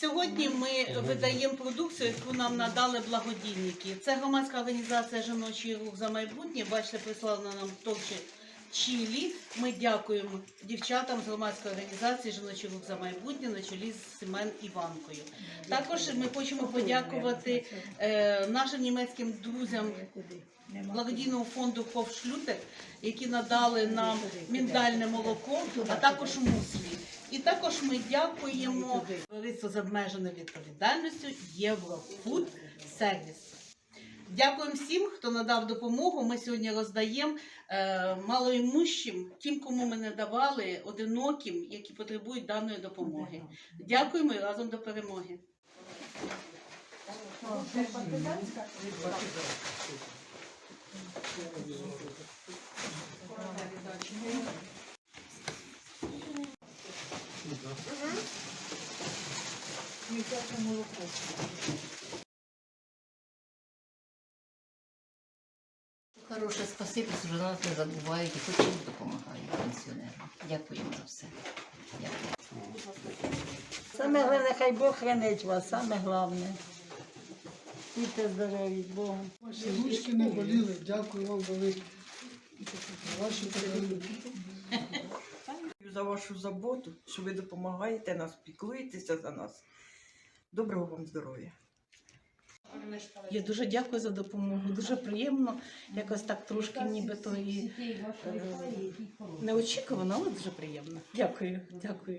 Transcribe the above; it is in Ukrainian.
Сьогодні ми видаємо продукцію, яку нам надали благодійники. Це громадська організація Жіночий рух за майбутнє. Бачите, прислали нам товче Чилі. Ми дякуємо дівчатам з громадської організації Жіночий рух за майбутнє на чолі з Семен Іванкою. Також ми хочемо подякувати е, нашим німецьким друзям благодійного фонду Ковшлютек, які надали нам міндальне молоко, а також муслі. І також ми дякуємо товариству з обмеженою відповідальністю Єврофуд Сервіс. Дякуємо всім, хто надав допомогу. Ми сьогодні роздаємо е, малоімущим, тим, кому ми не давали, одиноким, які потребують даної допомоги. Дякуємо і разом до перемоги. Хороше спасибі, що нас не забувають і хоч допомагають пенсіонерам. Дякуємо за все. Дякую. Саме головне, хай Бог хранить вас, саме головне. Будьте здорові з Богом. Ваші ручки не боліли, дякую вам велике. за Вашу за вашу заботу, що ви допомагаєте нас, піклуєтеся за нас. Доброго вам здоров'я. Я дуже дякую за допомогу. Дуже приємно. Якось так трошки нібито і е, неочікувано, але дуже приємно. Дякую, дякую.